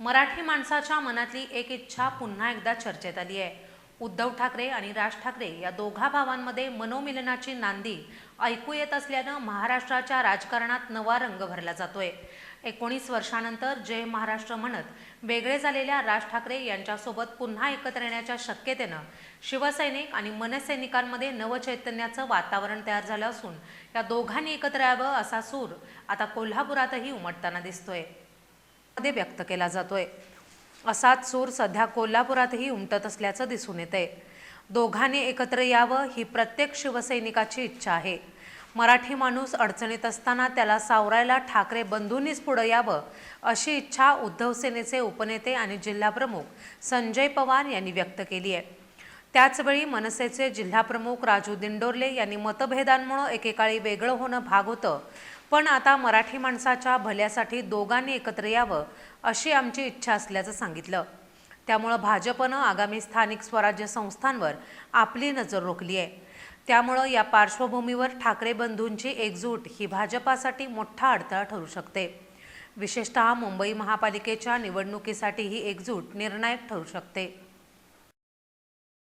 मराठी माणसाच्या मनातली एक इच्छा पुन्हा एकदा चर्चेत आली आहे. उद्धव ठाकरे आणि राज ठाकरे या दोघा भावांमध्ये मनोमिलनाची नांदी ऐकू येत असल्यानं महाराष्ट्राच्या राजकारणात नवा रंग भरला जातोय. एकोणीस वर्षानंतर जय महाराष्ट्र म्हणत वेगळे झालेल्या राज ठाकरे यांच्यासोबत पुन्हा एकत्र येण्याच्या शक्यतेनं शिवसैनिक आणि मनसैनिकांमध्ये नवचैतन्याचं वातावरण तयार झालं असून या दोघांनी एकत्र यावं असा सूर आता कोल्हापुरातही उमटताना दिसतोय. मध्ये व्यक्त केला जातोय. असाच सूर सध्या कोल्हापुरातही उमटत असल्याचं दिसून येतंय. दोघांनी एकत्र यावं ही प्रत्येक शिवसैनिकाची इच्छा आहे. मराठी माणूस अडचणीत असताना त्याला सावरायला ठाकरे बंधूंनीच पुढं यावं अशी इच्छा उद्धव सेनेचे उपनेते आणि जिल्हाप्रमुख संजय पवार यांनी व्यक्त केली आहे. त्याचवेळी मनसेचे जिल्हाप्रमुख राजू दिंडोरले यांनी मतभेदांमुळं एकेकाळी वेगळं होणं भाग होतं. पण आता मराठी माणसाच्या भल्यासाठी दोघांनी एकत्र यावं अशी आमची इच्छा असल्याचं सांगितलं. त्यामुळं भाजपनं आगामी स्थानिक स्वराज्य संस्थांवर आपली नजर रोखली आहे. त्यामुळं या पार्श्वभूमीवर ठाकरे बंधूंची एकजूट ही भाजपासाठी मोठा अडथळा ठरू शकते. विशेषतः मुंबई महापालिकेच्या निवडणुकीसाठी ही एकजूट निर्णायक ठरू शकते.